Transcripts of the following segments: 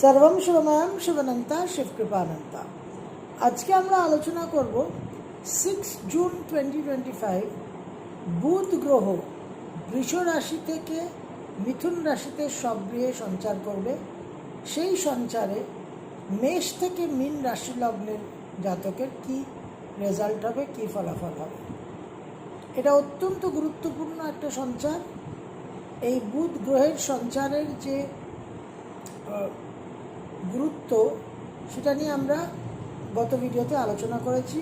সর্বম শিবময়ম শিবনন্তা শিবকৃপানন্তা। আজকে আমরা আলোচনা করব six June twenty twenty five বুধ গ্রহ বৃষ রাশি থেকে মিথুন রাশিতে সক্রিয় সঞ্চার করবে। সেই সঞ্চারে মেষ থেকে মীন রাশি লগ্নের জাতকের কি রেজাল্ট হবে, কি ফলাফল হবে? এটা অত্যন্ত গুরুত্বপূর্ণ একটা সঞ্চার। এই বুধ গ্রহের সঞ্চারের যে গুরুত্ব সেটা নিয়ে আমরা গত ভিডিওতে আলোচনা করেছি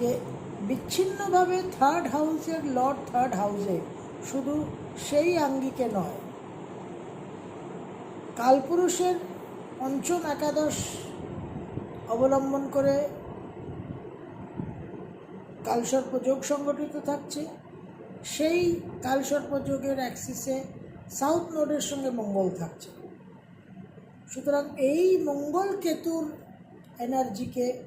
যে বিচ্ছিন্নভাবে থার্ড হাউসের লর্ড থার্ড হাউসে শুধু সেই আঙ্গিকে নয়, কালপুরুষের পঞ্চম একাদশ অবলম্বন করে কালসর্পযোগ সংগঠিত থাকছে। সেই কালসর্পযোগের অ্যাক্সিসে সাউথ নোডের সঙ্গে মঙ্গল থাকছে। সুতরাং এই মঙ্গল কেতুর এনার্জিকে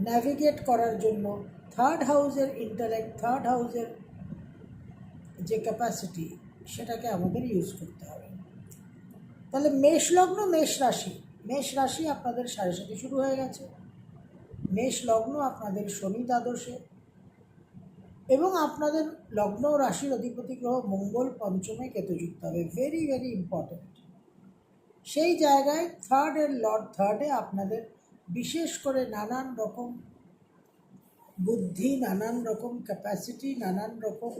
ন্যাভিগেট করার জন্য থার্ড হাউসের ইন্টালেক্ট থার্ড হাউসের যে ক্যাপাসিটি সেটাকে আমাদের ইউজ করতে হবে। তাহলে মেষ লগ্ন, মেষ রাশি। মেষ রাশি আপনাদের সাড়ে সাথে শুরু হয়ে গেছে। মেষ লগ্ন আপনাদের শনি দ্বাদশে। এবং আপনাদের লগ্ন রাশির অধিপতি গ্রহ মঙ্গল পঞ্চমে কেতুযুক্ত হবে। ভেরি ভেরি ইম্পর্ট্যান্ট সেই জায়গায় থার্ড এর লর্ড থার্ডে আপনাদের বিশেষ করে নানান রকম বুদ্ধি, নানান রকম ক্যাপাসিটি নানান রকম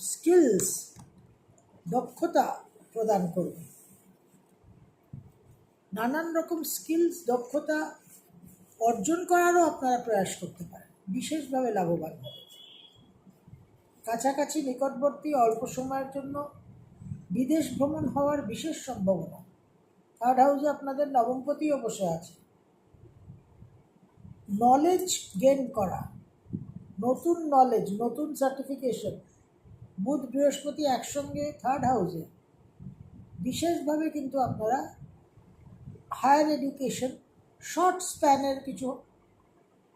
স্কিলস দক্ষতা প্রদান করবে। নানান রকম স্কিলস দক্ষতা অর্জন করারও আপনারা প্রয়াস করতে পারেন, বিশেষভাবে লাভবান হবে কাছাকাছি নিকটবর্তী অল্প সময়ের জন্য বিদেশ ভ্রমণ হওয়ার বিশেষ সম্ভাবনা। থার্ড হাউসে আপনাদের নবমপতিও বসে আছে। নলেজ গেন করা। নতুন নলেজ নতুন সার্টিফিকেশন বুধ বৃহস্পতি একসঙ্গে থার্ড হাউসে বিশেষভাবে কিন্তু আপনারা হায়ার এডুকেশন শর্ট স্প্যানের কিছু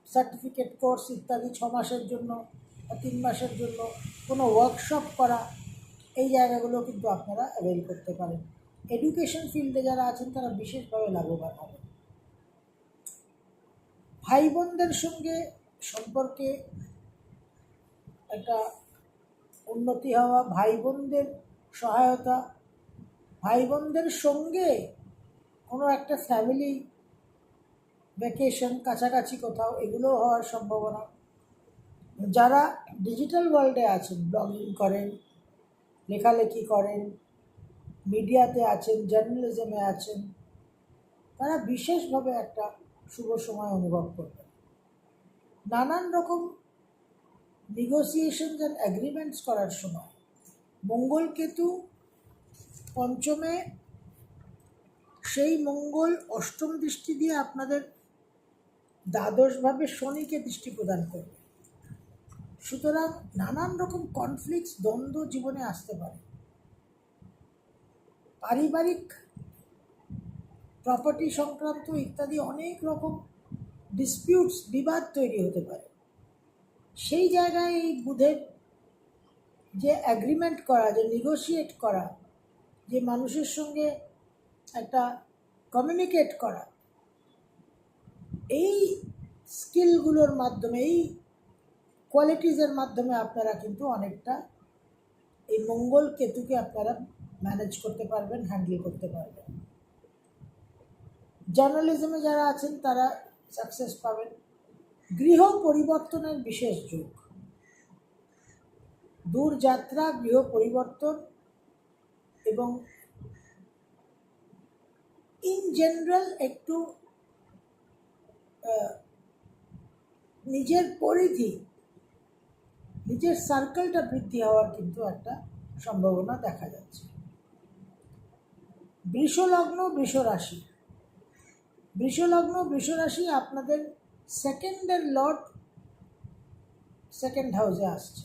সার্টিফিকেট কোর্স ইত্যাদি ছ মাসের জন্য বা তিন মাসের জন্য কোনো ওয়ার্কশপ করা এই জায়গাগুলো কিন্তু আপনারা অ্যাভেল করতে পারেন। এডুকেশন ফিল্ডে যারা আছেন, তারা বিশেষভাবে লাভবান হবেন ভাই বোনদের সঙ্গে সম্পর্কে একটা উন্নতি হওয়া ভাই বোনদের সহায়তা ভাই বোনদের সঙ্গে কোনো একটা ফ্যামিলি ভ্যাকেশন কাছাকাছি কোথাও, এগুলো হওয়ার সম্ভাবনা। যারা ডিজিটাল ওয়ার্ল্ডে আছেন ব্লগিং করেন লেখালেখি করেন মিডিয়াতে আছেন জার্নালিজমে আছেন তারা বিশেষভাবে একটা শুভ সময় অনুভব করবেন। নানান রকম নিগোসিয়েশনস অ্যান্ড অ্যাগ্রিমেন্টস করার সময় মঙ্গল কেতু পঞ্চমে সেই মঙ্গল অষ্টম দৃষ্টি দিয়ে আপনাদের দ্বাদশভাবে শনিকে দৃষ্টি প্রদান করবে। সুতরাং নানান রকম কনফ্লিক্টস দ্বন্দ্ব জীবনে আসতে পারে। পারিবারিক প্রপার্টি সংক্রান্ত ইত্যাদি অনেক রকম ডিসপিউটস বিবাদ তৈরি হতে পারে। সেই জায়গায় এই বুধের যে অ্যাগ্রিমেন্ট করা, যে নেগোশিয়েট করা, যে মানুষের সঙ্গে একটা কমিউনিকেট করা, এই স্কিলগুলোর মাধ্যমে, এই কোয়ালিটিসের মাধ্যমে আপনারা কিন্তু অনেকটা এই মঙ্গল কেতুকে আপনারা ম্যানেজ করতে পারবেন হ্যান্ডেল করতে পারবেন। জার্নালিজমে যারা আছেন, তারা সাকসেস পাবেন। গৃহ পরিবর্তনের বিশেষ যুগ। দূর যাত্রা, গৃহ পরিবর্তন এবং ইন জেনারেল একটু নিজের পরিধি নিজের সার্কেলটা বৃদ্ধি হওয়ার কিন্তু একটা সম্ভাবনা দেখা যাচ্ছে। বৃষলগ্ন বৃষ রাশি বৃষলগ্ন বৃষ রাশি আপনাদের সেকেন্ডের লর্ড সেকেন্ড হাউসে আসছে।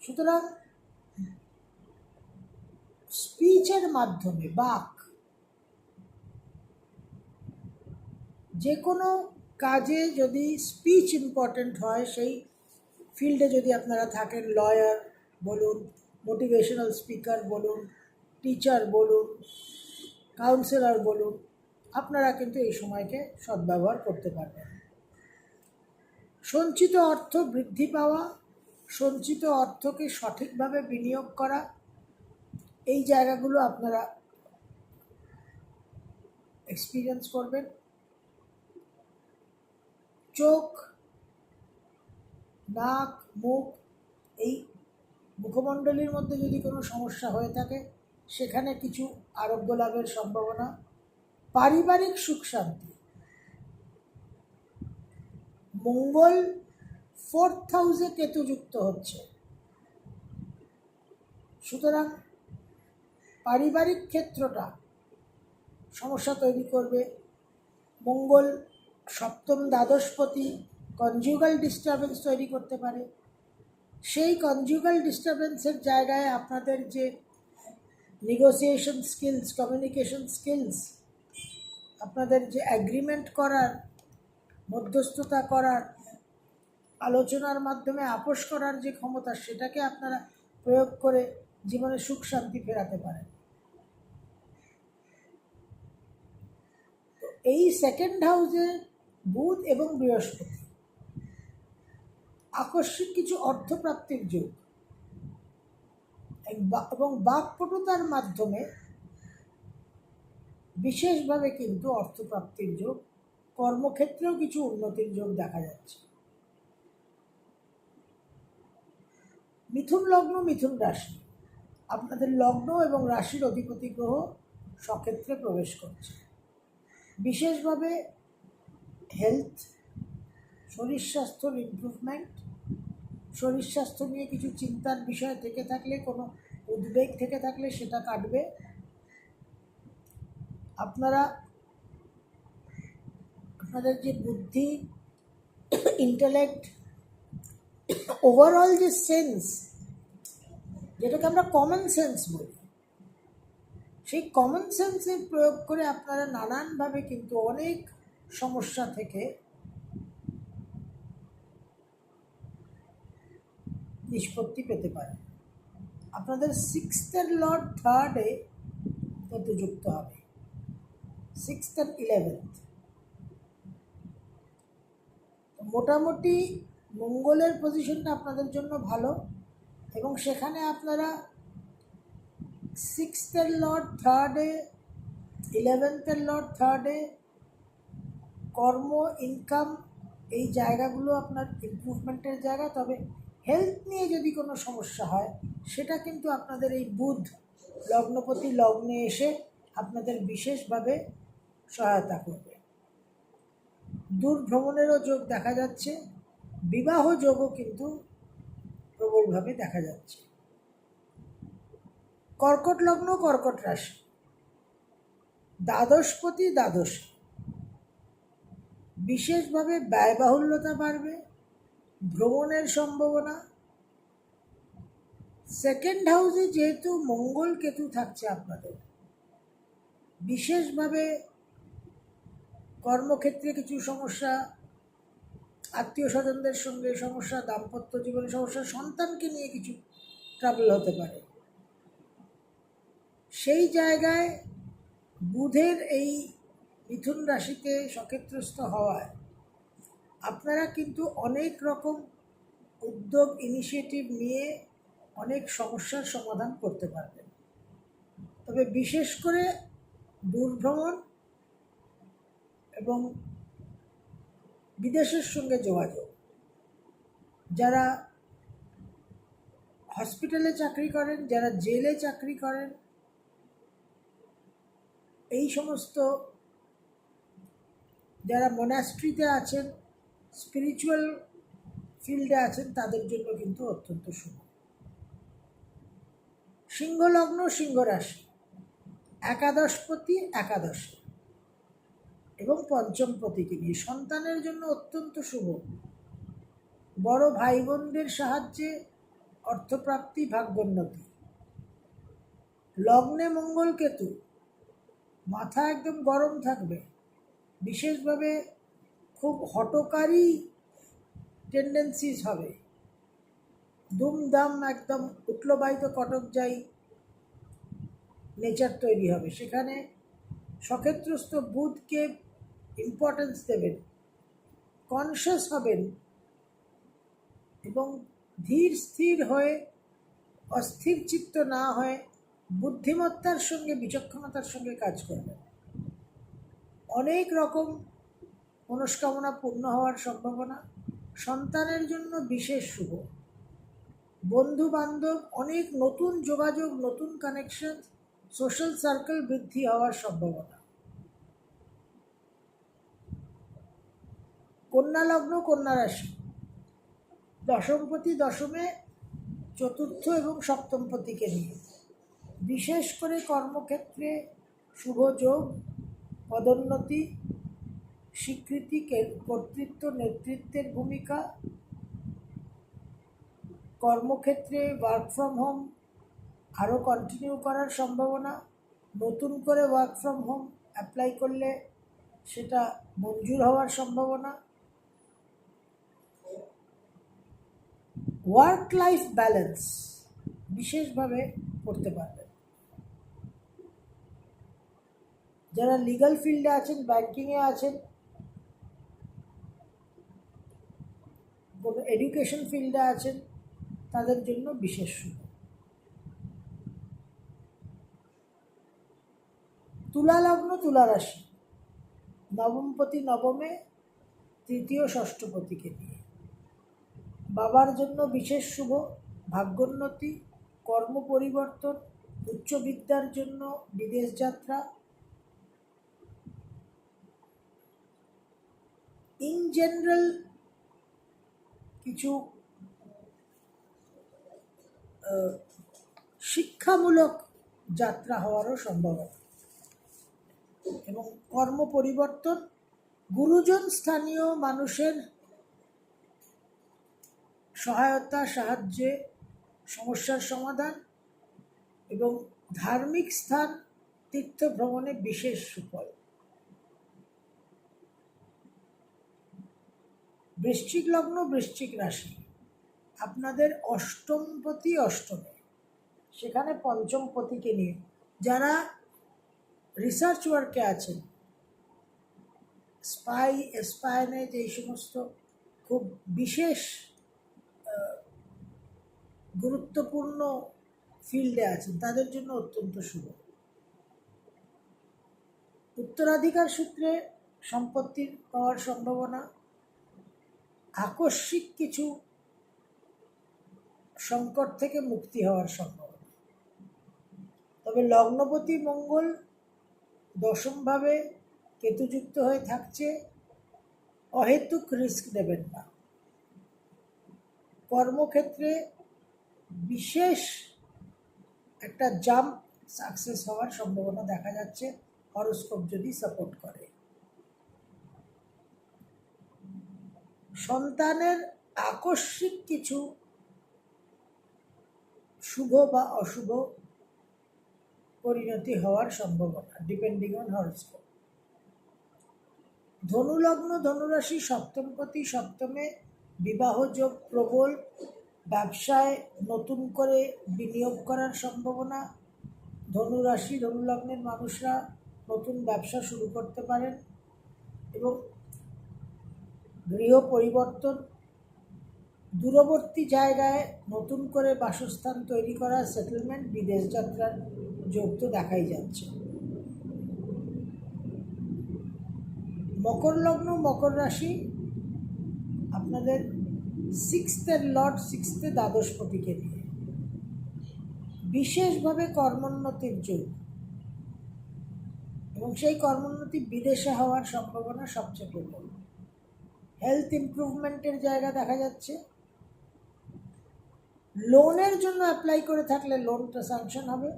সুতরাং স্পিচের মাধ্যমে, বাক যে কোনো কাজে যদি স্পিচ ইম্পর্ট্যান্ট হয়, সেই ফিল্ডে যদি আপনারা থাকেন লয়ার বলুন মোটিভেশনাল স্পিকার বলুন টিচার বলুন কাউন্সিলর বলুন, আপনারা কিন্তু এই সময়কে সদ্ব্যবহার করতে পারবেন। সঞ্চিত অর্থ বৃদ্ধি পাওয়া, সঞ্চিত অর্থকে সঠিকভাবে বিনিয়োগ করা, এই জায়গাগুলো আপনারা এক্সপিরিয়েন্স করবেন। চোখ, নাক, মুখ, এই মুখমণ্ডলীর মধ্যে যদি কোনো সমস্যা হয়ে থাকে, সেখানে কিছু আরোগ্য লাভের সম্ভাবনা। পারিবারিক সুখ শান্তি। মঙ্গল ফোর্থ হাউসে কেতুযুক্ত হচ্ছে। সুতরাং পারিবারিক ক্ষেত্রটা সমস্যা তৈরি করবে। মঙ্গল সপ্তম দ্বাদশপতি কনজুগাল ডিস্টারবেন্স তৈরি করতে পারে। সেই কনজুগাল ডিস্টারবেন্সের জায়গায় আপনাদের যে নেগোসিয়েশন স্কিলস কমিউনিকেশন স্কিলস আপনাদের যে অ্যাগ্রিমেন্ট করার, মধ্যস্থতা করার, আলোচনার মাধ্যমে আপোষ করার যে ক্ষমতা, সেটাকে আপনারা প্রয়োগ করে জীবনে সুখ শান্তি ফেরাতে পারেন। এই সেকেন্ড হাউসে বুধ এবং বৃহস্পতি। আকস্মিক কিছু অর্থপ্রাপ্তির যোগ। এবং বাকপটুতার মাধ্যমে বিশেষভাবে কিন্তু অর্থপ্রাপ্তির যোগ, কর্মক্ষেত্রেও কিছু উন্নতির যোগ দেখা যাচ্ছে। মিথুন লগ্ন, মিথুন রাশি। আপনাদের লগ্ন এবং রাশির অধিপতি গ্রহ সক্ষেত্রে প্রবেশ করছে। বিশেষভাবে হেলথ শরীর স্বাস্থ্যর ইমপ্রুভমেন্ট শরীর স্বাস্থ্য নিয়ে কিছু চিন্তার বিষয় থেকে থাকলে, কোনো উদ্বেগ থেকে থাকলে সেটা কাটবে। আপনারা, আপনাদের যে বুদ্ধি ইন্টালেক্ট ওভারঅল যে সেন্স যেটাকে আমরা কমন সেন্স বলি, সেই কমন সেন্সের প্রয়োগ করে আপনারা নানানভাবে কিন্তু অনেক সমস্যা থেকে নিষ্পত্তি পেতে পারেন আপনাদের সিক্সথের লর্ড থার্ডে যুক্ত হবে। সিক্সথ অ্যান্ড ইলেভেন্থ মোটামুটি মঙ্গলের পজিশনটা আপনাদের জন্য ভালো এবং সেখানে আপনারা সিক্সথের লর্ড থার্ডে ইলেভেন্থের লর্ড থার্ডে কর্ম ইনকাম এই জায়গাগুলো আপনার ইমপ্রুভমেন্টের জায়গা। তবে হেলথ নিয়ে যদি কোনো সমস্যা হয়, সেটা কিন্তু আপনাদের এই বুধ লগ্নপতি লগ্নে এসে আপনাদের বিশেষভাবে সহায়তা করবে। দূর ভ্রমণেরও যোগ দেখা যাচ্ছে, বিবাহ যোগও কিন্তু প্রবলভাবে দেখা যাচ্ছে। কর্কট লগ্ন, কর্কট রাশি। দ্বাদশপতি দ্বাদশ। বিশেষভাবে ব্যয়বাহুল্যতা বাড়বে, ভ্রমণের সম্ভাবনা। সেকেন্ড হাউসে যেহেতু মঙ্গল কেতু থাকছে আপনাদের, বিশেষভাবে কর্মক্ষেত্রে কিছু সমস্যা আত্মীয় স্বজনদের সঙ্গে সমস্যা, দাম্পত্য জীবনে সমস্যা, সন্তানকে নিয়ে কিছু ট্রাবল হতে পারে। সেই জায়গায় বুধের এই মিথুন রাশিতে সক্ষেত্রস্থ হওয়ায় আপনারা কিন্তু অনেক রকম উদ্যোগ ইনিশিয়েটিভ নিয়ে অনেক সমস্যার সমাধান করতে পারবেন। তবে বিশেষ করে দূরভ্রমণ এবং বিদেশের সঙ্গে যোগাযোগ। যারা হসপিটালে চাকরি করেন, যারা জেলে চাকরি করেন, এই সমস্ত যারা মোনাস্ট্রিতে আছেন স্পিরিচুয়াল ফিল্ডে আছেন, তাদের জন্য কিন্তু অত্যন্ত শুভ। সিংহলগ্ন সিংহ রাশি একাদশপতি, একাদশে এবং পঞ্চমপতিকে নিয়ে। সন্তানের জন্য অত্যন্ত শুভ। বড় ভাই বোনদের সাহায্যে অর্থপ্রাপ্তি, ভাগ্যোন্নতি। লগ্নে মঙ্গল কেতু, মাথা একদম গরম থাকবে। বিশেষভাবে খুব হটকারী টেন্ডেন্সিস হবে। দুমদাম একদম উঠল বাইতো কটক যাই নেচার তৈরি হবে। সেখানে সক্ষেত্রস্থ বুধকে ইম্পর্টেন্স দেবেন কনসিয়াস হবেন এবং ধীর স্থির হয়ে, অস্থির চিত্ত না হয়ে বুদ্ধিমত্তার সঙ্গে, বিচক্ষণতার সঙ্গে কাজ করবেন। অনেক রকম মনস্কামনা পূর্ণ হওয়ার সম্ভাবনা। সন্তানের জন্য বিশেষ শুভ। বন্ধু বান্ধব অনেক নতুন যোগাযোগ, নতুন কানেকশন সোশ্যাল সার্কেল বৃদ্ধি হওয়ার সম্ভাবনা। কন্যা লগ্ন, কন্যা রাশি। দশমপতি দশমে চতুর্থ এবং সপ্তমপতিকে নিয়ে। বিশেষ করে কর্মক্ষেত্রে শুভ যোগ পদোন্নতি, স্বীকৃতি কর্তৃত্ব, নেতৃত্বের ভূমিকা, কর্মক্ষেত্রে ওয়ার্ক ফ্রম হোম আরও কন্টিনিউ করার সম্ভাবনা, নতুন করে ওয়ার্ক ফ্রম হোম অ্যাপ্লাই করলে সেটা মঞ্জুর হওয়ার সম্ভাবনা ওয়ার্ক লাইফ ব্যালেন্স বিশেষভাবে করতে পারবেন। যারা লিগাল ফিল্ডে আছেন ব্যাংকিংয়ে আছেন, কোনো এডুকেশন ফিল্ডে আছেন, তাদের জন্য বিশেষ শুভ তুলা লগ্ন, তুলা রাশি। নবমপতি নবমে, তৃতীয় ষষ্ঠপতিকে নিয়ে। বাবার জন্য বিশেষ শুভ, ভাগ্যোন্নতি, কর্ম পরিবর্তন, উচ্চবিদ্যার জন্য বিদেশ যাত্রা ইন জেনারেল কিছু শিক্ষামূলক যাত্রা হওয়ারও সম্ভাবনা। এবং কর্ম পরিবর্তন, গুরুজন স্থানীয় মানুষের সহায়তা, সাহায্যে সমস্যার সমাধান এবং ধার্মিক স্থান তীর্থ ভ্রমণে বিশেষ সুফল। বৃশ্চিক লগ্ন, বৃশ্চিক রাশি। আপনাদের অষ্টমপতি অষ্টমে। সেখানে পঞ্চম পঞ্চমপতিকে নিয়ে যারা রিসার্চ ওয়ার্কে আছেন স্পাই স্পাইনেজ এই সমস্ত খুব বিশেষ গুরুত্বপূর্ণ ফিল্ডে আছেন, তাদের জন্য অত্যন্ত শুভ। উত্তরাধিকার সূত্রে সম্পত্তির পাওয়ার সম্ভাবনা আকস্মিক কিছু সংকট থেকে মুক্তি হওয়ার সম্ভাবনা। তবে লগ্নপতি মঙ্গল দশমভাবে কেতুযুক্ত হয়ে থাকছে, অহেতুক রিস্ক নেবেন না। কর্মক্ষেত্রে বিশেষ একটা জাম্প সাকসেস হওয়ার সম্ভাবনা দেখা যাচ্ছে, হরস্কোপ যদি সাপোর্ট করে। সন্তানের আকস্মিক কিছু শুভ বা অশুভ পরিণতি হওয়ার সম্ভাবনা ডিপেন্ডিং অন হরস্কোপ ধনুলগ্ন ধনুরাশি সপ্তমপতি সপ্তমে বিবাহযোগ প্রবল, ব্যবসায় নতুন করে বিনিয়োগ করার সম্ভাবনা, ধনুরাশি ধনুলগ্নের মানুষরা নতুন ব্যবসা শুরু করতে পারেন এবং গৃহ পরিবর্তন, দূরবর্তী জায়গায় নতুন করে বাসস্থান তৈরি করা সেটেলমেন্ট বিদেশ যাত্রার যোগ তো দেখাই যাচ্ছে। মকর লগ্ন, মকর রাশি আপনাদের সিক্সথের লর্ড সিক্সথে দ্বাদশপতিকে নিয়ে। বিশেষভাবে কর্মোন্নতির যোগ। এবং সেই কর্মোন্নতি বিদেশে হওয়ার সম্ভাবনা সবচেয়ে প্রবল। হেলথ ইমপ্রুভমেন্টের জায়গা দেখা যাচ্ছে। লোনের জন্য অ্যাপ্লাই করে থাকলে লোনটা স্যাংশন হবে।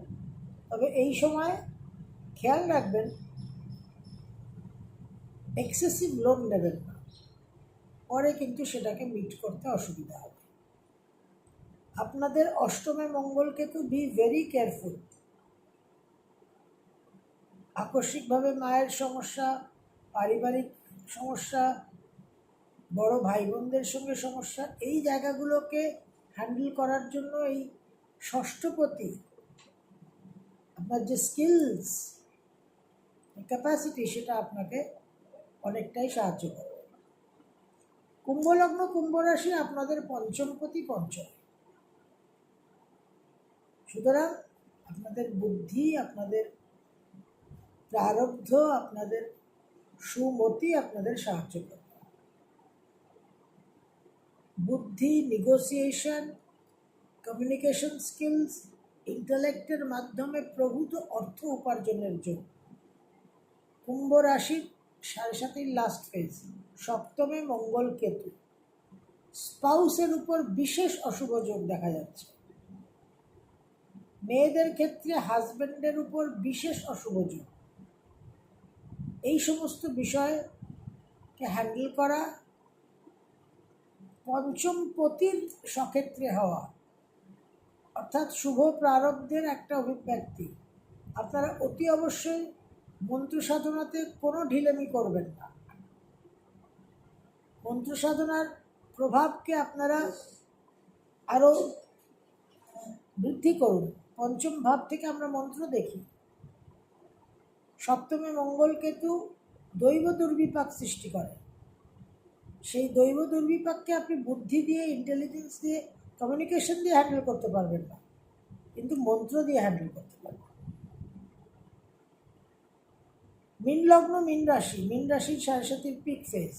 তবে এই সময় খেয়াল রাখবেন এক্সেসিভ লোন নেবেন না। পরে কিন্তু সেটাকে মিট করতে অসুবিধা হবে। আপনাদের অষ্টমে মঙ্গলকে তো বি ভেরি কেয়ারফুল আকস্মিকভাবে মায়ের সমস্যা, পারিবারিক সমস্যা বড় ভাই বোনদের সঙ্গে সমস্যা, এই জায়গাগুলোকে হ্যান্ডেল করার জন্য এই ষষ্ঠপতি আপনার যে স্কিলস, ক্যাপাসিটি, সেটা আপনাকে অনেকটাই সাহায্য করবে। কুম্ভলগ্ন কুম্ভ রাশি আপনাদের পঞ্চমপতি পঞ্চম সুতরাং আপনাদের বুদ্ধি, আপনাদের প্রারব্ধ, আপনাদের সুমতি আপনাদের সাহায্য করবে। বুদ্ধি নেগোসিয়েশন কমিউনিকেশন স্কিলস ইন্টালেক্টের মাধ্যমে প্রভূত অর্থ উপার্জনের জন্য কুম্ভ রাশির সাড়ে সাতের লাস্ট ফেজ সপ্তমে মঙ্গল কেতু। স্পাউসের উপর বিশেষ অশুভ যোগ দেখা যাচ্ছে। মেয়েদের ক্ষেত্রে হাজব্যান্ডের উপর বিশেষ অশুভ যোগ। এই সমস্ত বিষয়কে হ্যান্ডেল করা পঞ্চম পতির সক্ষেত্রে হওয়া। অর্থাৎ শুভ প্রারব্ধের একটা অভিব্যক্তি। আপনারা অতি অবশ্যই মন্ত্র সাধনাতে কোনো ঢিলেমি করবেন না। মন্ত্র সাধনার প্রভাবকে আপনারা আরও বৃদ্ধি করুন। পঞ্চম ভাব থেকে আমরা মন্ত্র দেখি। সপ্তমে মঙ্গল কেতু দৈব দুর্বিপাক সৃষ্টি করে। সেই দৈব দুর্বিপাককে আপনি বুদ্ধি দিয়ে ইন্টেলিজেন্স দিয়ে কমিউনিকেশন দিয়ে হ্যান্ডেল করতে পারবেন না। কিন্তু মন্ত্র দিয়ে হ্যান্ডেল করতে পারবেন। মিন লগ্ন, মিন রাশি। মিন রাশির সাড়ে সাতির পিক ফেজ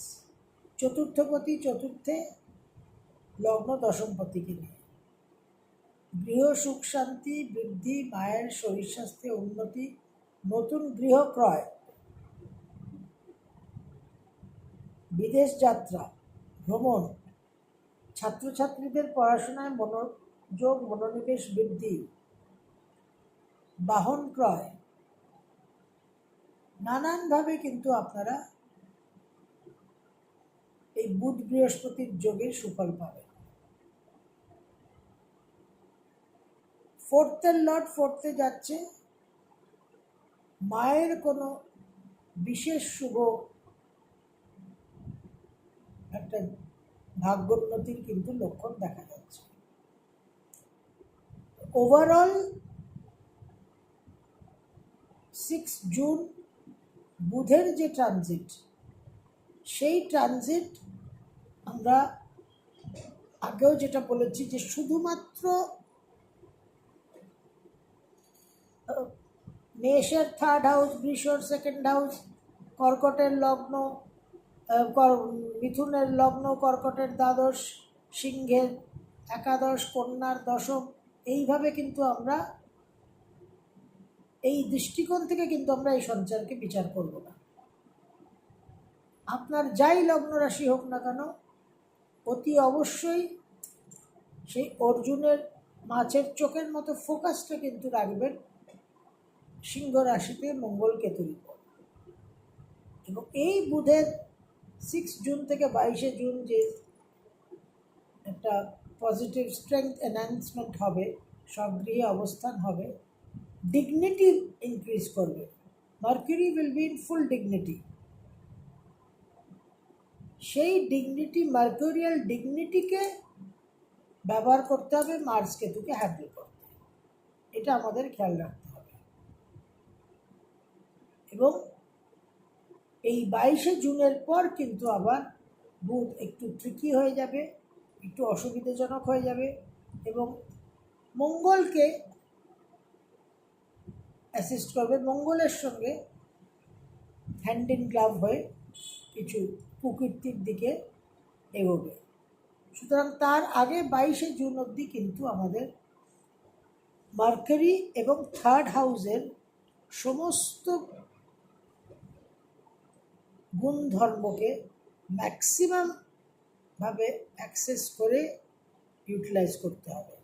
চতুর্থপতি চতুর্থে লগ্ন দশমপতিকে নিয়ে। গৃহ সুখ, শান্তি, বৃদ্ধি, মায়ের শরীর স্বাস্থ্যে উন্নতি, নতুন গৃহ ক্রয়। বিদেশ যাত্রা, ভ্রমণ, ছাত্রছাত্রীদের পড়াশোনায় মনোযোগ, মনোনিবেশ বৃদ্ধি, বাহন ক্রয়। নানানভাবে কিন্তু আপনারা এই বুধ বৃহস্পতির যোগের সুফল পাবেন। ফোর্থের লর্ড ফোর্থে যাচ্ছে। মায়ের কোনো বিশেষ শুভ একটা ভাগ্যোন্নতির কিন্তু লক্ষণ দেখা যাচ্ছে। ওভারঅল সিক্স জুন বুধের যে ট্রানজিট সেই ট্রানজিট আমরা আগেও যেটা বলেছি যে শুধুমাত্র মেষের থার্ড হাউস বৃষর সেকেন্ড হাউস কর্কটের লগ্ন মিথুনের লগ্ন, কর্কটের দ্বাদশ সিংহের একাদশ, কন্যার দশম, এইভাবে কিন্তু আমরা, এই দৃষ্টিকোণ থেকে কিন্তু আমরা এই সঞ্চারকে বিচার করব না। আপনার যাই লগ্ন রাশি হোক না কেন, অতি অবশ্যই সেই অর্জুনের মাছের চোখের মতো ফোকাসটা কিন্তু রাখবেন সিংহ রাশিতে মঙ্গল কেতুর উপর। এবং এই বুধের সিক্স জুন থেকে বাইশে জুন যে একটা পজিটিভ স্ট্রেংথ এনহ্যান্সমেন্ট হবে সগৃহে অবস্থান হবে ডিগনিটি ইনক্রিজ করবে। Mercury will be in full dignity সেই ডিগনিটি মার্কুরিয়াল ডিগনিটিকে ব্যবহার করতে হবে মার্স কেতুকে হ্যান্ডেল করতে এটা আমাদের খেয়াল রাখতে হবে। এবং এই বাইশে জুনের পর কিন্তু আবার বুধ একটু ট্রিকি হয়ে যাবে, একটু অসুবিধাজনক হয়ে যাবে এবং মঙ্গলকে অ্যাসিস্ট করবে। মঙ্গলের সঙ্গে হ্যান্ড ইন গ্লাভ হয়ে কিছু কুকীর্তির দিকে এগোবে। সুতরাং তার আগে বাইশে জুন অবধি কিন্তু আমাদের মার্কারি এবং থার্ড হাউসের সমস্ত গুণধর্মকে ম্যাক্সিমাম ভাবে অ্যাক্সেস করে ইউটিলাইজ করতে হবে।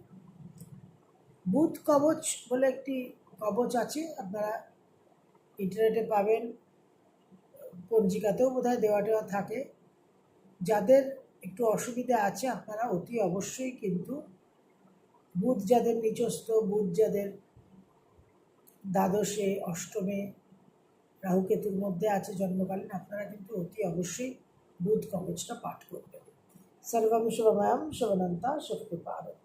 বুথ কবচ বলে একটি কবচ আছে, আপনারা ইন্টারনেটে পাবেন, পঞ্জিকাতেও বোধহয় দেওয়া টেওয়া থাকে। যাদের একটু অসুবিধা আছে, আপনারা অতি অবশ্যই কিন্তু বুধ যাদের নিচস্থ বুধ যাদের দ্বাদশে, অষ্টমে রাহুকেতুর মধ্যে আছে জন্মকালীন, আপনারা কিন্তু অতি অবশ্যই বুধ কবচটা পাঠ করবেন। সর্বম শুভময়ম, শুভনন্তা শুভকৃপারত